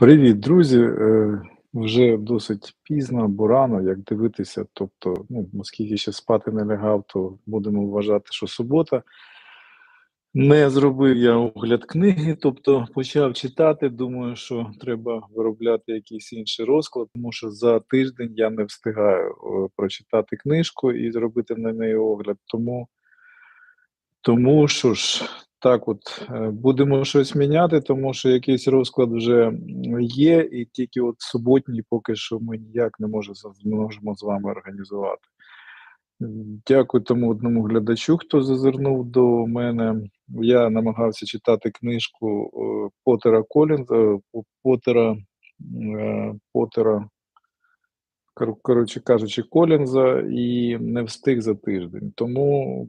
Привіт, друзі. Е, Вже досить пізно або рано, як дивитися. Тобто, ну, оскільки ще спати не лягав, то будемо вважати, що субота. Не зробив я огляд книги, тобто почав читати. Думаю, що треба виробляти якийсь інший розклад, тому що за тиждень я не встигаю е, прочитати книжку і зробити на неї огляд. Тому тому що ж, так от е, будемо щось міняти, тому що якийсь розклад вже є, і тільки от суботній поки що ми ніяк не може, можемо з вами організувати. Дякую тому одному глядачу, хто зазирнув до мене. Я намагався читати книжку е, Потера Колінза, е, Потера, Потера, коротше кажучи, Колінза, і не встиг за тиждень. Тому